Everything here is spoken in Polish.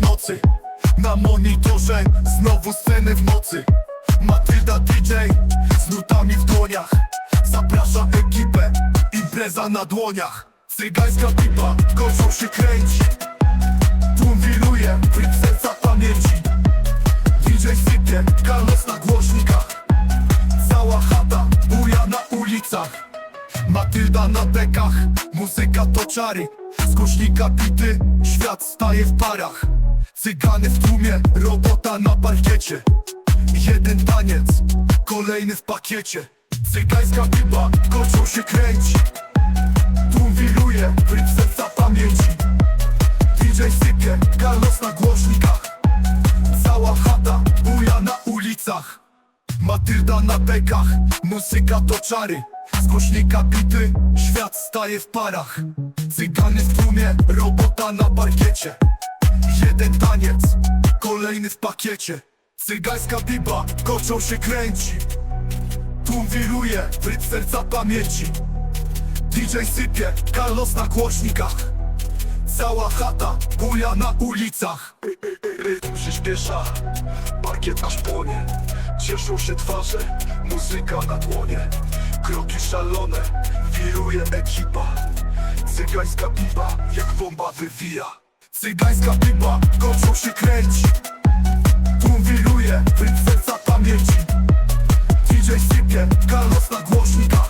nocy Na monitorze znowu sceny w nocy. Matylda DJ z nutami w dłoniach Zaprasza ekipę, impreza na dłoniach. Cygańska pipa, kończą się kręci. Tłum wiruje, rytm serca pamięci. DJ sypie, Carlos na głośnikach. Cała chata buja na ulicach. Matylda na dekach, muzyka to czary Z głośnika bity, świat staje w parach Cygany w tłumie, robota na parkiecie. Jeden taniec, kolejny w pakiecie. Cygańska pipa, kończą się kręci. Tłum wiruje, rytm serca pamięci. DJ sypie, Carlos na głośnikach. Cała chata buja na ulicach. Matylda na bekach, muzyka to czary. Z głośnika bity, świat staje w parach. Cygany w tłumie, robota na parkiecie. Jeden taniec, kolejny w pakiecie. Cygańska biba, koczą się kręci. Tłum wiruje, w serca pamięci. DJ sypie, Carlos na głośnikach. Cała chata buja na ulicach. Rytm przyspiesza, parkiet aż płonie. Cieszą się twarze, muzyka na dłonie Kroki szalone, wiruje ekipa. Cygańska pipa, jak bomba wywija. Cygańska pipa, kończą się kręci. Tłum wiruje, serca pamięci. DJ sypie, Carlos na głośnikach